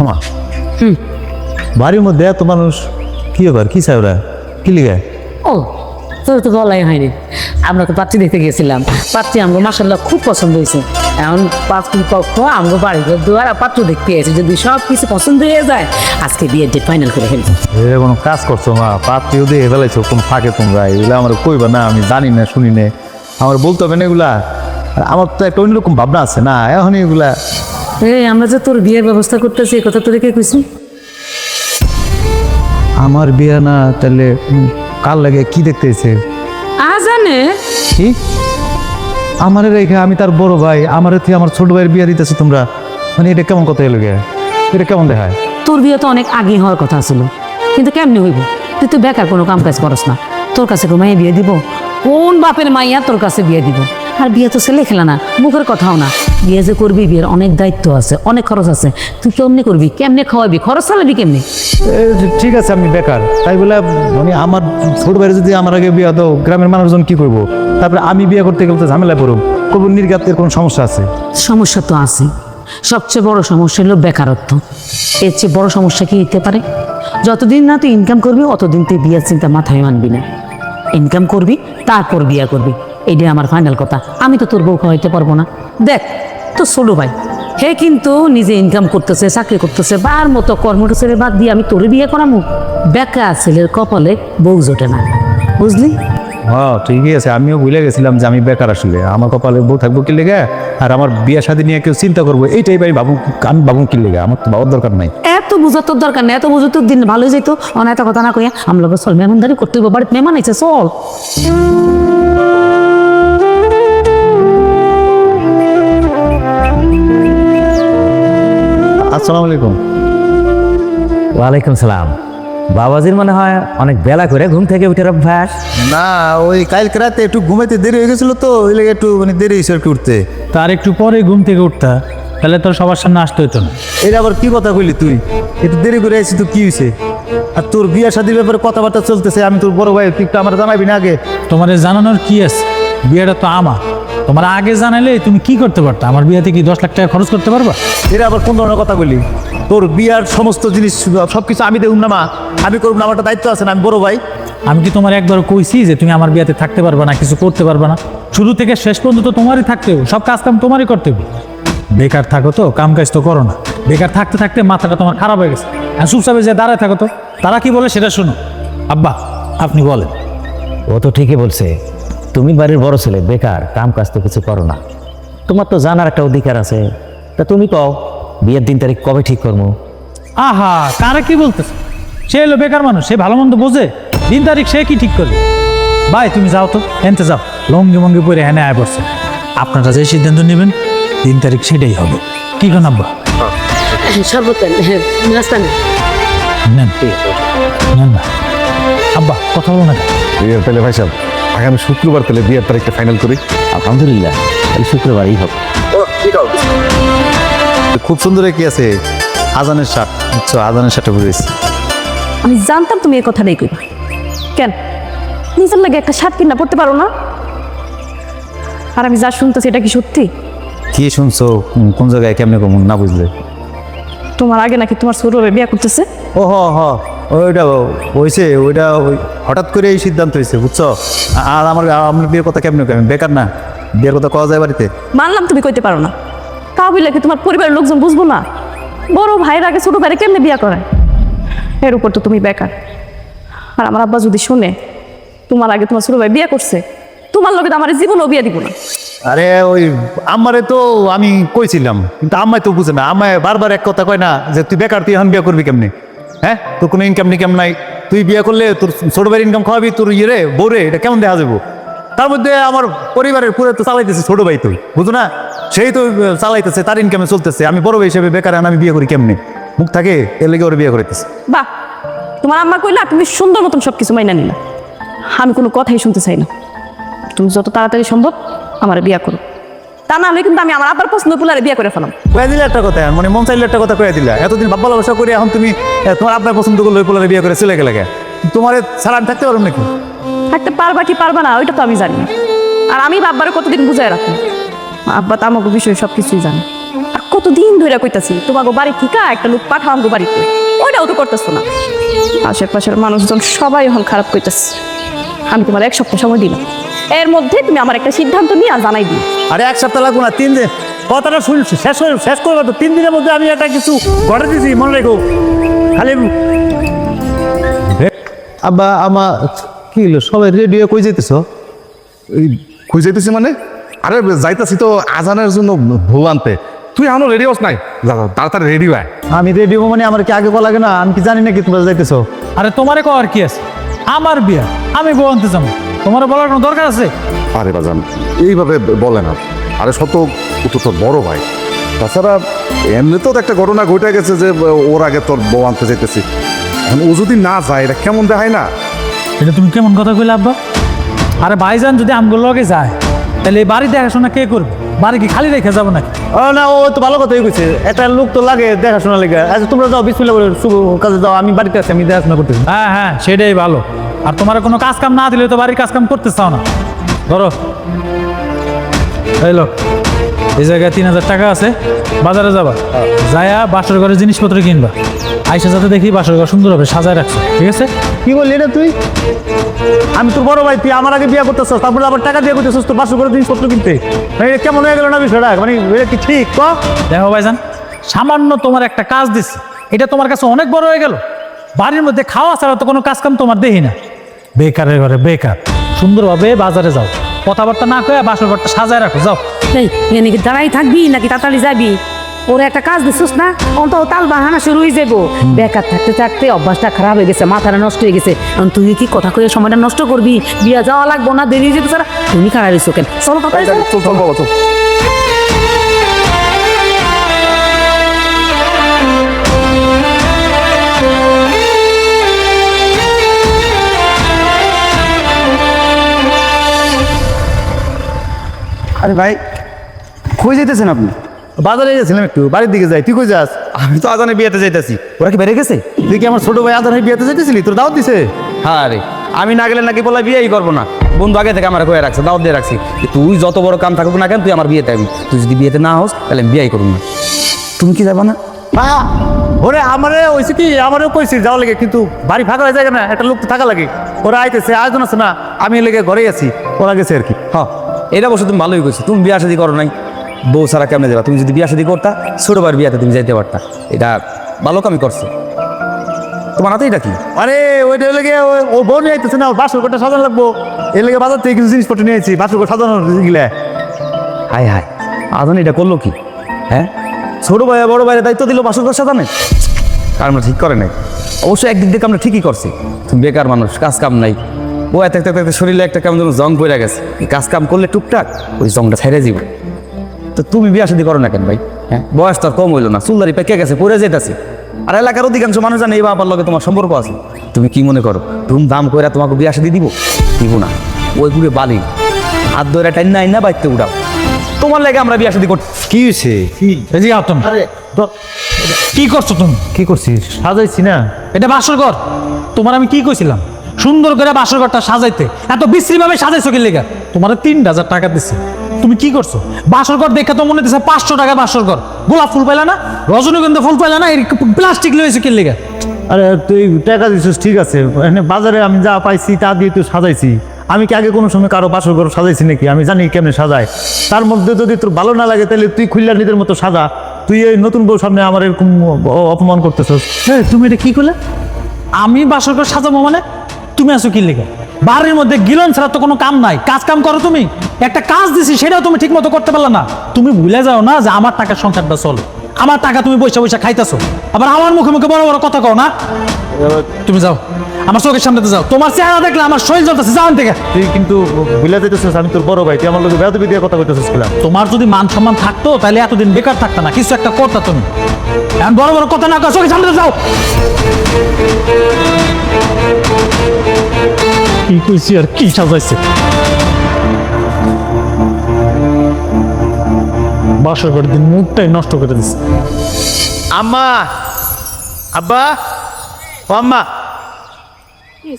আমা হুম। বাড়ির মধ্যে এত মানুষ কি ব্যাপার? কি চাই ওরা? কি লিগে ও তোর তো বলাই হয়নি। আমরা তো পাত্রী দেখতে গেছিলাম। পাত্রী আমগো মাসাল্লাহ খুব পছন্দ হয়েছে। এখন পাত্রী পক্ষ আমগো বাড়ির দুয়ার পাত্র দেখতে এসে যদি সব কিছু পছন্দ হয়ে যায় আজকে বিয়ের ডেট ফাইনাল করে ফেলব। এ কোনো কাজ করছ মা? পাত্রীও দিয়ে ফেলাইছো কোন ফাঁকে তোমরা? এগুলো আমার কইবা না আমি জানি না শুনি না। আমার বলতে হবে না এগুলা। আমার তো একটা অন্যরকম ভাবনা আছে না? এখন এগুলা এই আমরা যে তোর বিয়ের ব্যবস্থা করতেছি এই কথা তোরে কে কইছি? আমার বিয়ে না তাহলে কার লাগে কি দেখতেছে আ জানে কি? আমারে রেখে আমি তার বড় ভাই আমার থেকে আমার ছোট ভাইয়ের বিয়ে দিতেছো তোমরা। মানে এটা কেমন কথা এলো গে? এটা কেমন দেখায়? তোর বিয়ে তো অনেক আগে হওয়ার কথা ছিল কিন্তু কেমনে হইব? তুই তো বেকার কোনো কাম কাজ করস না। তোর কাছে কোনো মাইয়া বিয়ে দিব? কোন বাপের মাইয়া তোর কাছে বিয়ে দিব? আর বিয়ে তো ছেলে খেলা না মুখের কথাও না। বিয়ে যে করবি বিয়ের অনেক দায়িত্ব আছে অনেক খরচ আছে। তুই কেমনে করবি? কেমনে খাওয়াবি? খরচ চালাবি কেমনে? ঠিক আছে আমি বেকার। তাই বলে মানে আমার ছোট ভাইয়ের যদি আমার আগে বিয়ে দাও গ্রামের মানুষজন কি করব? তারপরে আমি বিয়ে করতে গেলে তো ঝামেলায় পড়ব করব নির্গাতের কোনো সমস্যা আছে? সমস্যা তো আছে। সবচেয়ে বড় সমস্যা হলো বেকারত্ব। এর চেয়ে বড় সমস্যা কি হতে পারে? যতদিন না তুই ইনকাম করবি অতদিন তুই বিয়ের চিন্তা মাথায় আনবি না। ইনকাম করবি, তারপর বিয়ে করবি। এইটাই আমার ফাইনাল কথা। আমি তো তোর বউ খাওয়াইতে পারব না। দেখ তো ছোট ভাই, হে কিন্তু নিজে ইনকাম করতেছে, চাকরি করতেছে, বার মতো কর্মটা বাদ দিয়ে আমি তোরে বিয়ে করামু। বেকা ছেলের কপালে বউ জোটে না। বুঝলি? হ্যাঁ ঠিকই আছে। আমিও ভুলে গেছিলাম যে আমি বেকার আসলে। আমার কপালে বউ থাকব কি লেগে? আর আমার বিয়ে শাদী নিয়ে কেউ চিন্তা করব, এইটাই ভাই ভাবু আমি ভাবু কি লেগে? আমার তো বাবার দরকার নাই। বুঝার তোর দরকার নেই এত বুঝো তোর দিন ভালো যেত অন এত কথা না কইয়া আমরা চল মেহমানদারি করতে হইব বাড়িতে মেহমান আছে চল। আসসালামু আলাইকুম। ওয়ালাইকুম সালাম। বাবাজির মনে হয় অনেক বেলা করে ঘুম থেকে উঠে অভ্যাস না ওই কালকে রাতে একটু ঘুমাইতে দেরি হয়ে গেছিল তো ওই লেগে একটু মানে দেরি হয়েছে আর কি উঠতে। তার একটু পরে ঘুম থেকে উঠতা। তাহলে তোর সবার সামনে আসতে হতো না। এটা আবার কি কথা কইলি তুই? একটু দেরি করে আইসি তো কি হয়েছে আর তোর বিয়ে শাদির ব্যাপারে কথাবার্তা চলতেছে আমি তোর বড় ভাই তুই একটু আমার জানাবি না আগে? তোমার জানানোর কি আছে? বিয়েটা তো আমার। তোমার আগে জানালে তুমি কি করতে পারতা? আমার বিয়েতে কি দশ লাখ টাকা খরচ করতে পারবা? এটা আবার কোন ধরনের কথা বলি তোর বিয়ার সমস্ত জিনিস সব কিছু আমি দেখুন না মা। আমি করুন না আমার দায়িত্ব আছে না আমি বড় ভাই। আমি কি তোমার একবার কইছি যে তুমি আমার বিয়েতে থাকতে পারবে না কিছু করতে পারবে না? শুরু থেকে শেষ পর্যন্ত তোমারই থাকতে হবে সব কাজ কাম তোমারই করতে হবে বেকার থাকো তো কাম কাজ তো করো না। বেকার থাকতে থাকতে মাথাটা তোমার খারাপ হয়ে গেছে। আর চুপচাপে যে দাঁড়ায় থাকো তো তারা কি বলে সেটা শোনো। আব্বা আপনি বলেন। ও তো ঠিকই বলছে তুমি বাড়ির বড় ছেলে বেকার কাম কাজ তো কিছু করো না। তোমার তো জানার একটা অধিকার আছে। তা তুমি কও বিয়ের দিন তারিখ কবে ঠিক করব? আহা কারা কি বলতেছে? সে হলো বেকার মানুষ সে ভালো মন্দ বোঝে। দিন তারিখ সে কি ঠিক করবে? ভাই তুমি যাও তো এনতে যাও। লঙ্গি মঙ্গি পরে হ্যানে আয় বসছে আপনারা যে সিদ্ধান্ত নেবেন দিন তারিখ সেটাই হবে। কি কোন আব্বা নেন না। আব্বা কথা বলো না? বিয়ের তাহলে ভাই সাহেব আগামী শুক্রবার তাহলে বিয়ের তারিখটা ফাইনাল করি। আলহামদুলিল্লাহ তাহলে শুক্রবারই হোক খুব সুন্দর কি আছে আজানের শার্ট। বুঝছ আজানের শার্টে বুঝেছি আমি জানতাম তুমি এই কথাটাই কইবা। কেন? নিজের লাগে একটা শার্ট কিনা পড়তে পারো না? আর আমি যা শুনতেছি এটা কি সত্যি? কি শুনছো? কোন- জায়গায় কেমনে কমন না বুঝলে। তোমার আগে নাকি তোমার ছোট ভাই বিয়ে করতেছে? ও হ হ। ওইটা হয়েছে ওইটা ওই হঠাৎ করে এই সিদ্ধান্ত হয়েছে বুঝছ? আর আমার আমার বিয়ের কথা কেমনে? আমি বেকার না? বিয়ের কথা কওয়া যায় বাড়িতে? মানলাম তুমি কইতে পারো না। তাও বললে কি তোমার পরিবারের লোকজন বুঝব না? বড় ভাইয়ের আগে ছোট ভাইয়ের কেমনে বিয়ে করে এর উপর তো তুমি বেকার। আর আমার আব্বা যদি শুনে তোমার আগে তোমার ছোট ভাই বিয়ে করছে তোমার লোকে তো আমার জীবনও বিয়ে দিব না। আরে ওই আমারে তো আমি কইছিলাম, কিন্তু আম্মাই তো বুঝে না। আম্মায় বারবার এক কথা কয় না যে, তুই বেকার, তুই এখন বিয়ে করবি কেমনি? হ্যাঁ? তোর কোনো ইনকাম নিকাম নাই। তুই বিয়ে করলে তোর ছোট ভাইয়ের ইনকাম খাওয়াবি, তোর ইয়ে রে বউরে এটা কেমন দেখা যাব? তার মধ্যে আমার পরিবারের পুরো তো চালাইতেছে ছোট ভাই তুই বুঝো না? সেই তো চালাইতেছে, তার ইনকামে চলতেছে। আমি বড় ভাই হিসেবে বেকার আমি বিয়ে করি কেমনি? মুখ থাকে, এর লেগে ওর বিয়ে করাইতেছে। বাহ! তোমার আম্মা কইলা তুমি সুন্দর মতন সব কিছু মাইনা নিলা। আমি কোনো কথাই শুনতে চাই না। তুমি যত তাড়াতাড়ি সম্ভব আমার বিয়ে করো তা না হলে কিন্তু আমি আমার আব্বার পছন্দ পুলারে বিয়ে করে ফেলাম। কয়ে দিলে একটা কথা মানে মন চাইলে একটা কথা কয়ে দিলা। এতদিন ভাব ভালোবাসা করে এখন তুমি তোমার আপনার পছন্দ করলে ওই পোলারে বিয়ে করে চলে গেলে। তোমার ছাড়া আমি থাকতে পারব নাকি? থাকতে পারবা কি পারবা না ওইটা তো আমি জানি। না। আর আমি বাব্বারে কতদিন বুঝাই রাখি আব্বা তো আমাকে বিষয়ে সব কিছুই জানে। আর কতদিন ধরে কইতাছি তোমাকে বাড়ি থেকে একটা লোক পাঠাও আমাকে বাড়িতে। ওইটাও তো করতেছো না। আশেপাশের মানুষজন সবাই এখন খারাপ কইতাছে। আমি তোমার এক সপ্তাহ সময় দিলাম। এর মধ্যে তুমি আমার একটা সিদ্ধান্ত নিয়ে আর জানাই দিই আরে এক সপ্তাহ লাগবো না তিন দিন। কথাটা শুন শেষ হয়ে শেষ করব তো। তিন দিনের মধ্যে আমি একটা কিছু ঘটে দিছি মনে রেখো। খালি আব্বা আমা কি হলো? সবাই রেডিও কই যেতেছ এই কই যাইতেছি মানে? আরে যাইতাছি তো আজানের জন্য ভুল আনতে। তুই এখনও রেডি হস নাই? যা যা, তাড়াতাড়ি রেডি হয় আমি রেডিও মানে আমার কি আগে বলা লাগে না? আমি কি জানি না কি তোমরা যাইতেছো? আরে তোমারে কর কি আছে? আমার বিয়া আমি আনতে যাব। তোমার বলার কোনো দরকার আছে? আরে বাজান এইভাবে বলে না। আরে শত ও তো তোর বড় ভাই। তাছাড়া এমনিতেও তো একটা ঘটনা ঘটে গেছে যে ওর আগে তোর বউ আনতে যাইতেছি এখন ও যদি না যায় এটা কেমন দেখায় না? এটা তুমি কেমন কথা কইলে আব্বা? আরে ভাইজান যদি আমগুলো লগে যায় তাহলে এই বাড়ি দেখাশোনা কে করবে? বাড়ি কি খালি রেখে যাব নাকি? ও না ও তো ভালো কথাই কইছে। একটা লোক তো লাগে দেখাশোনা লেগে। আচ্ছা তোমরা যাও বিসমিল্লাহ বলে শুভ কাজে যাও আমি বাড়িতে আছি আমি দেখাশোনা করতেছি। হ্যাঁ হ্যাঁ সেটাই ভালো। আর তোমার কোনো কাজ কাম না দিলে তো বাড়ির কাজ কাম করতে চাও না। ধরো। এই লোক এই জায়গায় তিন হাজার টাকা আছে বাজারে যাবা। যায়া বাসর ঘরের জিনিসপত্র কিনবা। আইসা যাতে দেখি বাসর ঘর সুন্দর হবে সাজায় রাখছো ঠিক আছে? কি বললি এটা তুই? আমি তোর বড় ভাই তুই আমার আগে বিয়ে করতেছ তারপরে আবার টাকা দিয়ে করতেছিস তোর পাঁচশো করে জিনিসপত্র কিনতে। মানে এটা কেমন হয়ে গেল না বিষয়টা? মানে এটা কি ঠিক? ক? দেখো ভাইজান সামান্য তোমার একটা কাজ দিচ্ছে এটা তোমার কাছে অনেক বড় হয়ে গেল। বাড়ির মধ্যে খাওয়া ছাড়া তো কোনো কাজ কাম তোমার দেখি না। বেকারের ঘরে বেকার। সুন্দরভাবে বাজারে যাও। কথাবার্তা না কয়ে বাসর ঘরটা সাজায় রাখো যাও। এই কি দাঁড়াই থাকবি নাকি তাড়াতাড়ি যাবি? ওর একটা কাজ দিছিস না? অন্ত তাল বাহানা শুরু হয়ে যাব। বেকার থাকতে থাকতে অভ্যাসটা খারাপ হয়ে গেছে মাথাটা নষ্ট হয়ে গেছে। এখন তুই কি কথা কয়ে সময়টা নষ্ট করবি? বিয়া যাওয়া লাগবো না দেরি হয়ে যেতে স্যার তুমি খারাপ হয়েছো কেন? চলো তাড়াতাড়ি আরে ভাই কই যাইতেছেন আপনি? বাজারে গেছিলাম একটু বাড়ির দিকে যাই। তুই কই যাস? আমি তো আজানে বিয়েতে যাইতেছি। ওরা কি বেড়ে গেছে? তুই কি আমার ছোট ভাই হয়ে বিয়েতে যেতেছিলি তোর দাওয়াত দিছে? হ্যাঁ রে আমি না গেলে নাকি বলা বিয়েই করব না। বন্ধু আগে থেকে আমার কয়ে রাখছে দাওয়াত দিয়ে রাখছি। তুই যত বড় কাম থাকুক না কেন তুই আমার বিয়েতে আবি। তুই যদি বিয়েতে না হোস তাহলে আমি বিয়েই করব না। তুমি কি যাবা না? হ্যাঁ ওরে আমারে ওইসে কি? আমারও কইছি যাওয়া লাগে কিন্তু বাড়ি ফাঁকা হয়ে যায় না একটা লোক তো থাকা লাগে। ওরা আইতেছে আয়োজন আছে না। আমি লেগে ঘরেই আছি। ওরা গেছে আর কি। হ্যাঁ এটা অবশ্য তুমি ভালোই করছ তুমি বিয়া শাদি করো নাই বউ সারা কেমনে যাবা? তুমি যদি বিয়া শাদি করতা ছোট বার বিয়াতে তুমি যাইতে পারতা। এটা ভালো কামই করছ। তোমার হাতে এটা কি? আরে ওইটা লেগে ও- ও বোন আইতেছে না বাসর ঘরটা সাজানো লাগবো। এর লেগে বাজার থেকে কিছু জিনিসপত্র নিয়েছি বাসর ঘর সাজানো গিলে হাই হাই আদান এটা করল কি? হ্যাঁ? ছোট ভাই বড় ভাইয়ের দায়িত্ব দিল বাসর ঘর সাজানে কামটা ঠিক করে নাই। অবশ্য একদিক দিয়ে কামটা ঠিকই করছে। তুমি বেকার মানুষ কাজ কাম নাই। ও এত একটা একটা শরীরে একটা কেমন যেন জং পড়ে গেছে। কাজ কাম করলে টুকটাক ওই জংটা ছেড়ে যাবে তো তুমি বিয়া শাদি করো না কেন ভাই? হ্যাঁ? বয়স তো আর কম হইল না চুলদারি পেকে গেছে পড়ে যেতেছে। আর এলাকার অধিকাংশ মানুষ জানে এই বাবার লগে তোমার সম্পর্ক আছে। তুমি কি মনে করো ধুম দাম করে তোমাকে বিয়া শাদি দিব? দিব না। ওই গুড়ে বালি। হাত ধরে টাইন না আইনা বাইতে উঠাও। তোমার লাগে আমরা বিয়া শাদি করতে কি হয়েছে কি? এই আতম। আরে কি করছ তুমি? কি করছিস? সাজাইছি না। এটা বাসর ঘর। তোমার আমি কি কইছিলাম? সুন্দর করে বাসর ঘরটা সাজাইতে। এত বিশ্রী ভাবে সাজাইছো কি লেগা? তোমার তিন হাজার টাকা দিচ্ছে তুমি কি করছ? বাসর ঘর দেখে তো মনে হচ্ছে পাঁচশো টাকা বাসর ঘর। গোলাপ ফুল পাইলা না? রজনীগন্ধা ফুল পাইলা না? প্লাস্টিক লয়েছে কি লেগা? আরে তুই টাকা দিছিস ঠিক আছে। এখানে বাজারে আমি যা পাইছি তা দিয়ে তুই সাজাইছি। আমি কি আগে কোনো সময় কারও বাসর ঘর সাজাইছি নাকি? আমি জানি কেমনে সাজায়। তার মধ্যে যদি তোর ভালো না লাগে তাহলে তুই খুললা নিজের মতো সাজা। তুই এই নতুন বউ সামনে আমার এরকম অপমান করতেছস। হ্যাঁ তুমি এটা কি করলে? আমি বাসর ঘর সাজাবো মানে? তুমি আছো কি লেগে? বাড়ির মধ্যে গিলন ছাড়া তো কোনো কাম নাই। কাজ কাম করো তুমি। একটা কাজ দিছি সেটাও তুমি ঠিক মতো করতে পারলে না। তুমি ভুলে যাও না যে আমার টাকার সংসারটা চলে। আমার টাকা তুমি পয়সা পয়সা খাইতেছো। আবার আমার মুখে মুখে বড় বড় কথা কও না। তুমি যাও। আমার চোখের সামনেতে যাও। তোমার চেহারা দেখলে আমার শরীর জ্বলতেছে যাও থেকে। তুই কিন্তু ভুলে যেতেছিস আমি তোর বড় ভাই। তুই আমার লোকে বেদবি দিয়ে কথা কইতেছিস কিলাম তোমার যদি মান সম্মান থাকতো তাহলে এতদিন বেকার থাকতো না। কিছু একটা করতা তুমি। এখন বড় বড় কথা না কও চোখের সামনে যাও। কি কইছি আর কি সাজাইছে বাসর করে দিন মুখটাই নষ্ট করে দিচ্ছে আম্মা আব্বা ও আম্মা কি